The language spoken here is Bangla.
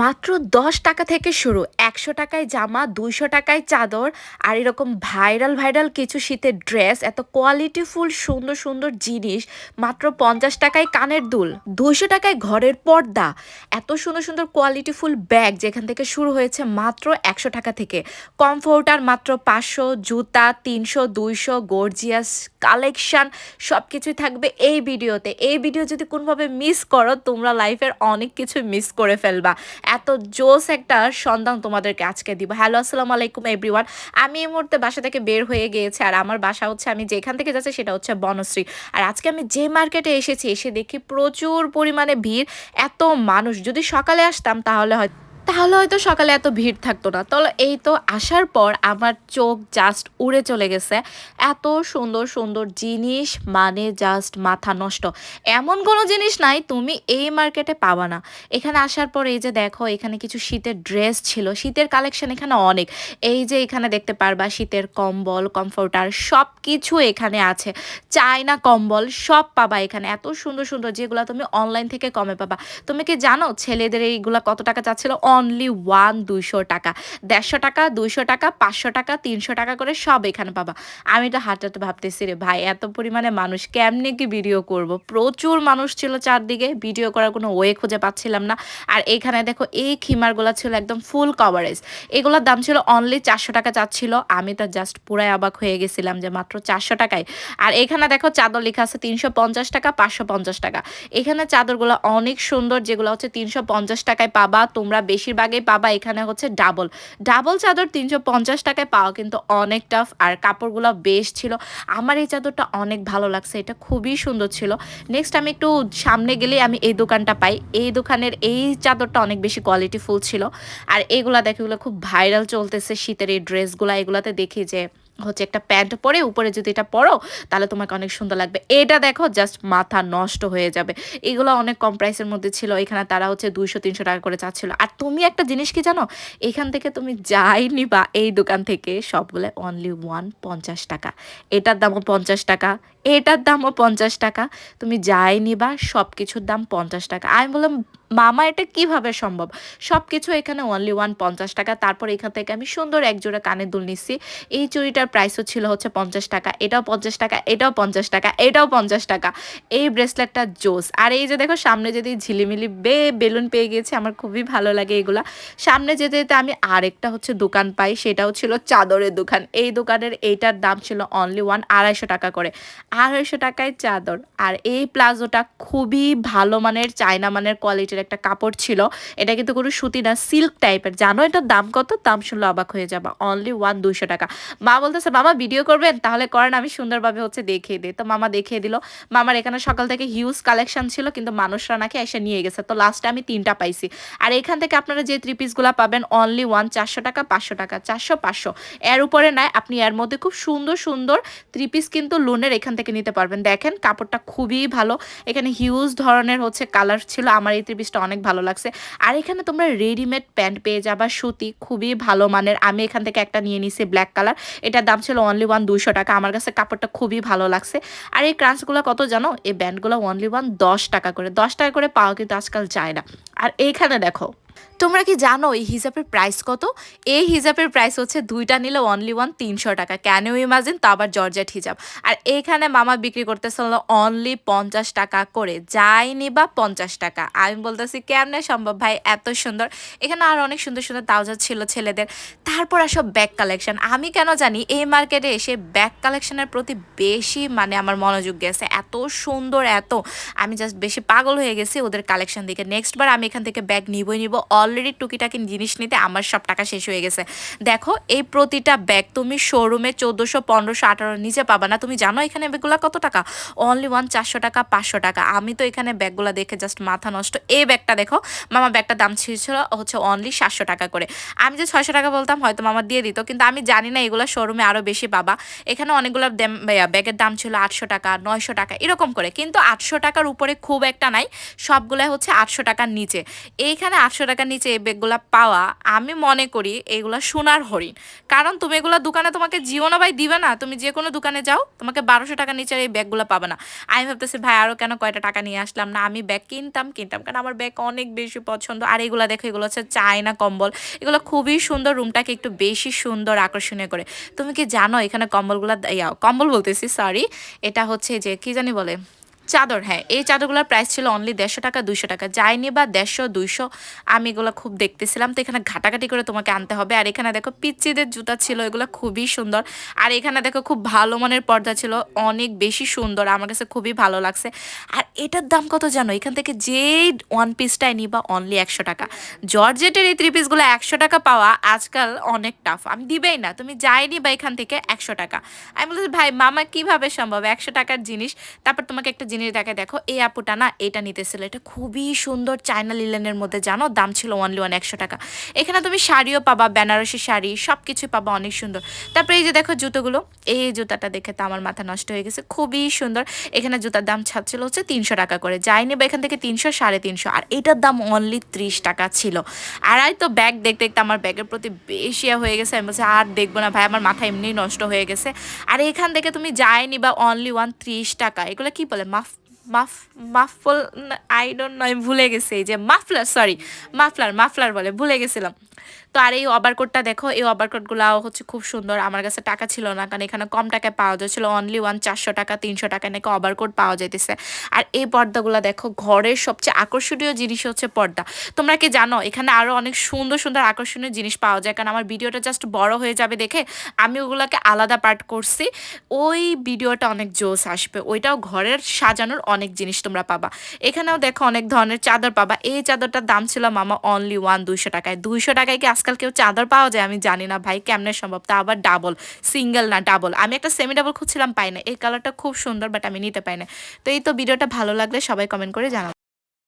মাত্র দশ টাকা থেকে শুরু। একশো টাকায় জামা, দুইশো টাকায় চাদর আর এরকম ভাইরাল ভাইরাল কিছু শীতের ড্রেস, এত কোয়ালিটিফুল সুন্দর সুন্দর জিনিস, মাত্র পঞ্চাশ টাকায় কানের দুল, দুইশো টাকায় ঘরের পর্দা, এত সুন্দর সুন্দর কোয়ালিটিফুল ব্যাগ যেখান থেকে শুরু হয়েছে মাত্র একশো টাকা থেকে। কমফোর্টার মাত্র পাঁচশো, জুতা তিনশো, দুইশো গর্জিয়াস কালেকশান সব কিছুই থাকবে এই ভিডিওতে এই ভিডিও যদি কোনোভাবে মিস করো, তোমরা লাইফের অনেক কিছু মিস করে ফেলবা। এত জোস একটা সন্ধান তোমাদেরকে আজকে দিব। হ্যালো আসসালামু আলাইকুম এভরিওয়ান আমি এই মুহূর্তে বাসা থেকে বের হয়ে গিয়েছি আর আমার বাসা হচ্ছে আমি যেখান থেকে যাচ্ছি সেটা হচ্ছে বনশ্রী। আর আজকে আমি যে মার্কেটে এসেছি, এসে দেখি প্রচুর পরিমাণে ভিড়, এত মানুষ। যদি সকালে আসতাম তাহলে হয় তাহলে হয়তো সকালে এত ভিড় থাকতো না। তাহলে এই তো আসার পর আমার চোখ জাস্ট উড়ে চলে গেছে। এত সুন্দর সুন্দর জিনিস মানে জাস্ট মাথা নষ্ট। এমন কোনো জিনিস নাই, তুমি এই মার্কেটে পাবা না। এখানে আসার পর এই যে দেখো, এখানে কিছু শীতের ড্রেস ছিল। শীতের কালেকশন এখানে অনেক। এই যে এখানে দেখতে পারবা শীতের কম্বল কমফোর্টার সব কিছু এখানে আছে। চায়না কম্বল সব পাবা এখানে। এত সুন্দর সুন্দর যেগুলো তুমি অনলাইন থেকে কমে পাবা। তুমি কি জানো ছেলেদের এইগুলা কত টাকা চাচ্ছিল? অনলি ওয়ান দুইশো টাকা। দেড়শো টাকা, দুইশো টাকা, পাঁচশো টাকা, তিনশো টাকা করে সব এখানে পাবা। আমি তো হাঁটাতে ভাবতেছি রে ভাই, এত পরিমাণে মানুষ কেমনে কি ভিডিও করব? প্রচুর মানুষ ছিল চারদিকে ভিডিও করার কোনো ওয়ে খুঁজে পাচ্ছিলাম না। আর এখানে দেখো, এই খিমারগুলো ছিল একদম ফুল কভারেজ এগুলোর দাম ছিল অনলি চারশো টাকা চাচ্ছিল। আমি তো জাস্ট পুরাই অবাক হয়ে গেছিলাম যে মাত্র চারশো টাকায়। আর এখানে দেখো, চাদর লেখা আছে তিনশো পঞ্চাশ টাকা, পাঁচশো পঞ্চাশ টাকা। এখানে চাদরগুলো অনেক সুন্দর, যেগুলো হচ্ছে তিনশো পঞ্চাশ টাকায় পাবা। তোমরা বেশিরভাগই পাবা এখানে হচ্ছে ডাবল। ডাবল চাদর তিনশো পঞ্চাশ টাকায় পাওয়া কিন্তু অনেক টাফ আর কাপড়গুলো বেশ ছিল। আমার এই চাদরটা অনেক ভালো লাগছে, এটা খুবই সুন্দর ছিল। নেক্সট আমি একটু সামনে গেলে আমি এই দোকানটা পাই। এই দোকানের এই চাদরটা অনেক বেশি কোয়ালিটিফুল ছিল। আর এগুলা দেখে খুব ভাইরাল চলতেছে শীতের এই ড্রেসগুলো এগুলাতে দেখি যে হচ্ছে একটা প্যান্ট পরে উপরে যদি এটা পরো, তাহলে তোমাকে অনেক সুন্দর লাগবে। এটা দেখো জাস্ট মাথা নষ্ট হয়ে যাবে। এগুলো অনেক কম প্রাইসের মধ্যে ছিল, এখানে তারা হচ্ছে দুইশো, তিনশো টাকা করে চাচ্ছিল। আর তুমি একটা জিনিস কি জানো? এখান থেকে তুমি যাই নিবা, এই দোকান থেকে সবগুলো অনলি ওয়ান পঞ্চাশ টাকা। এটার দামও পঞ্চাশ টাকা এটার দামও পঞ্চাশ টাকা। তুমি যাই নিবা সব কিছুর দাম পঞ্চাশ টাকা। আমি বললাম, মামা, এটা কীভাবে সম্ভব? সব কিছু এখানে অনলি ওয়ান পঞ্চাশ টাকা। তারপর এখান থেকে আমি সুন্দর এক জোড়া কানের দুল নিচ্ছি। এই চুড়িটার প্রাইসও ছিল হচ্ছে পঞ্চাশ টাকা। এটাও পঞ্চাশ টাকা, এটাও পঞ্চাশ টাকা, এটাও পঞ্চাশ টাকা। এই ব্রেসলেটটা জোস। আর এই যে দেখো, সামনে যদি ঝিলিমিলি বে বেলুন পেয়ে গেছে। আমার খুবই ভালো লাগে এগুলা। সামনে যেতে যেতে আমি আরেকটা হচ্ছে দোকান পাই। সেটাও ছিল চাদরের দোকান। এই দোকানের এইটার দাম ছিল অনলি ওয়ান আড়াইশো টাকা করে। আড়াইশো টাকায় চাদর। আর এই প্লাজোটা খুবই ভালো মানের, চায়না মানের কোয়ালিটির একটা কাপড় ছিল। এটা কিন্তু কোনো সুতি না সিল্ক টাইপের জানো এটার দাম কত? দাম শুনলে অবাক হয়ে যাবা। অনলি ওয়ান দুইশো টাকা। মা বলতেছে, মামা ভিডিও করবেন? তাহলে করেন, আমি সুন্দরভাবে হচ্ছে দেখিয়ে দিই। তো মামা দেখিয়ে দিল। মামার এখানে সকাল থেকে হিউজ কালেকশন ছিল, কিন্তু মানুষরা নাকি এসে নিয়ে গেছে। তো লাস্টে আমি তিনটা পাইছি। আর এখান থেকে আপনারা যে থ্রি পিসগুলো পাবেন অনলি ওয়ান চারশো টাকা, পাঁচশো টাকা, চারশো, পাঁচশো। এর উপরে নাই আপনি এর মধ্যে খুব সুন্দর সুন্দর থ্রি পিস কিন্তু লোনের এখান থেকে নিতে পারবেন। দেখেন, কাপড়টা খুবই ভালো। এখানে হিউজ ধরনের হচ্ছে কালার ছিল। আমার এই থ্রি পিসটা অনেক ভালো লাগছে। আর এখানে তোমরা রেডিমেড প্যান্ট পেয়ে যাবা। সুতি খুবই ভালো মানের। আমি এখান থেকে একটা নিয়ে নিছি ব্ল্যাক কালার এটার দাম ছিল অনলি ওয়ান দুশো টাকা। আমার কাছে কাপড়টা খুবই ভালো লাগছে। আর এই ক্রাঞ্চগুলো কত জানো? এই ব্যান্ডগুলো অনলি ওয়ান দশ টাকা করে। দশ টাকা করে পাওয়া কিন্তু আজকাল যায় না। আর এইখানে দেখো তোমরা কি জানো এই হিজাবের প্রাইস কত? এই হিজাবের প্রাইস হচ্ছে দুইটা নিলে অনলি ওয়ান তিনশো টাকা। কেন ইমাজিন তো আবার জর্জেট হিজাব। আর এখানে মামা বিক্রি করতেছিল অনলি পঞ্চাশ টাকা করে। যাই নিবা পঞ্চাশ টাকা। আমি বলতেছি, কেমনে সম্ভব ভাই? এত সুন্দর। এখানে আর অনেক সুন্দর সুন্দর তাওজা ছিল ছেলেদের। তারপর আসব ব্যাগ কালেকশন আমি কেন জানি এই মার্কেটে এসে ব্যাগ কালেকশনের প্রতি বেশি মানে আমার মনোযোগ গেছে। এত সুন্দর, এত। আমি জাস্ট বেশি পাগল হয়ে গেছি ওদের কালেকশন দিকে নেক্সট বার আমি এখান থেকে ব্যাগ নিবই, নিব। অলরেডি টুকিটাকি জিনিস নিতে আমার সব টাকা শেষ হয়ে গেছে। দেখো, এই প্রতিটা ব্যাগ তুমি শোরুমে চোদ্দোশো, পনেরোশো আঠারো নিচে পাবা না। তুমি জানো এখানে ব্যাগগুলো কত টাকা? অনলি ওয়ান চারশো টাকা, পাঁচশো টাকা। আমি তো এখানে ব্যাগগুলো দেখে জাস্ট মাথা নষ্ট। এই ব্যাগটা দেখো, মামা ব্যাগটার দাম ছিল হচ্ছে অনলি সাতশো টাকা করে। আমি যে ছয়শো টাকা বলতাম হয়তো মামা দিয়ে দিত, কিন্তু আমি জানি না এগুলো শোরুমে আরও বেশি পাবা। এখানে অনেকগুলো ব্যাগের দাম ছিল আটশো টাকা, নয়শো টাকা, এরকম করে। কিন্তু আটশো টাকার উপরে খুব একটা নাই সবগুলো হচ্ছে আটশো টাকার নিচে। এইখানে আটশো টাকা টাকার নিচে এই ব্যাগগুলো পাওয়া, আমি মনে করি এগুলো সোনার হরিণ। কারণ তুমি এগুলো দোকানে তোমাকে জীবনও ভাই দিবে না, তুমি যে কোনো দোকানে যাও, তোমাকে বারোশো টাকার নিচে এই ব্যাগগুলো পাবে না। আমি ভাবতেছি, ভাই আরও কেন কয়টা টাকা নিয়ে আসলাম? না, আমি ব্যাগ কিনতাম কিনতাম, কারণ আমার ব্যাগ অনেক বেশি পছন্দ। আর এগুলো দেখো, এগুলো হচ্ছে চায়না কম্বল। এগুলো খুবই সুন্দর, রুমটাকে একটু বেশি সুন্দর, আকর্ষণীয় করে। তুমি কি জানো এখানে কম্বলগুলো কম্বল বলতেছি সরি এটা হচ্ছে যে, কি জানি বলে? চাদর হ্যাঁ এই চাদরগুলোর প্রাইস ছিল অনলি দেড়শো টাকা, দুইশো টাকা। যায়নি বা দেড়শো, দুইশো, আমি এগুলো খুব দেখতেছিলাম। তো এখানে ঘাটাঘাটি করে তোমাকে আনতে হবে। আর এখানে দেখো পিচ্চিদের জুতা ছিল, এগুলো খুবই সুন্দর। আর এখানে দেখো খুব ভালো মানের পর্দা ছিল, অনেক বেশি সুন্দর। আমার কাছে খুবই ভালো লাগছে। আর এটার দাম কত জানো? এখান থেকে যেই ওয়ান পিসটাই নিবা অনলি একশো টাকা। জর্জেটের এই থ্রি পিসগুলো একশো টাকা পাওয়া আজকাল অনেক টাফ আমি দিবেই না। তুমি যাইনি বা এখান থেকে একশো টাকা। আমি বলছি ভাই, মামা কীভাবে সম্ভব? একশো টাকার জিনিস, তারপর তোমাকে একটা জিনিস দেখে, দেখো, এই আপুটা না এটা নিতেছিল। এটা খুবই সুন্দর চায়না লিলেনের মধ্যে, জানো? দাম ছিল অনলি ওয়ান একশো টাকা। এখানে তুমি শাড়িও পাবা, বেনারসি শাড়ি সব কিছুই পাবা, অনেক সুন্দর। তারপরে এই যে দেখো জুতোগুলো, এই জুতাটা দেখে তো আমার মাথা নষ্ট হয়ে গেছে। খুবই সুন্দর। এখানে জুতার দাম ছাড়ছিল হচ্ছে তিনশো টাকা করে। যাইনি বা এখান থেকে তিনশো, সাড়ে তিনশো। আর এটার দাম অনলি ত্রিশ টাকা ছিল। আর এই তো ব্যাগ দেখতে দেখতে আমার ব্যাগের প্রতি বেশি হয়ে গেছে। আমি বলছি, আর দেখব না ভাই, আমার মাথা এমনি নষ্ট হয়ে গেছে। আর এখান থেকে তুমি যায়নি বা অনলি ওয়ান ত্রিশ টাকা। এগুলো কি বলে? মাফ মাফ, মাফল আই ডোন্ট নয় ভুলে গেছে, এই যে মাফলার সরি মাফলার মাফলার বলে, ভুলে গেছিলাম। তো আর এই ওভারকোটটা দেখো, এই ওভারকোটগুলাও হচ্ছে খুব সুন্দর। আমার কাছে টাকা ছিল না, কারণ এখানে কম টাকায় পাওয়া যাচ্ছিল অনলি ওয়ান চারশো টাকা, তিনশো টাকা নাকি ওভারকোট পাওয়া যাইতেছে। আর এই পর্দাগুলো দেখো, ঘরের সবচেয়ে আকর্ষণীয় জিনিস হচ্ছে পর্দা। তোমরা কি জানো, এখানে আরও অনেক সুন্দর সুন্দর আকর্ষণীয় জিনিস পাওয়া যায়। কারণ আমার ভিডিওটা জাস্ট বড় হয়ে যাবে দেখে আমি ওগুলোকে আলাদা পার্ট করছি। ওই ভিডিওটা অনেক জোস আসবে। ওইটাও ঘরের সাজানোর অনেক জিনিস তোমরা পাবা। এখানেও দেখো অনেক ধরনের চাদর পাবা। এই চাদরটার দাম ছিল মামা অনলি ওয়ান দুইশো টাকায়। দুইশো টাকায় কি আজকাল কেউ চাদর পাওয়া যায় আমি জানি না ভাই, কেমনে সম্ভব? তা আবার ডাবল সিঙ্গেল না ডাবল আমি একটা সেমি ডাবল খুঁজছিলাম, পাই না এই কালারটা খুব সুন্দর বাট আমি নিতে পাই না তো এই তো ভিডিওটা ভালো লাগলে সবাই কমেন্ট করে জানাব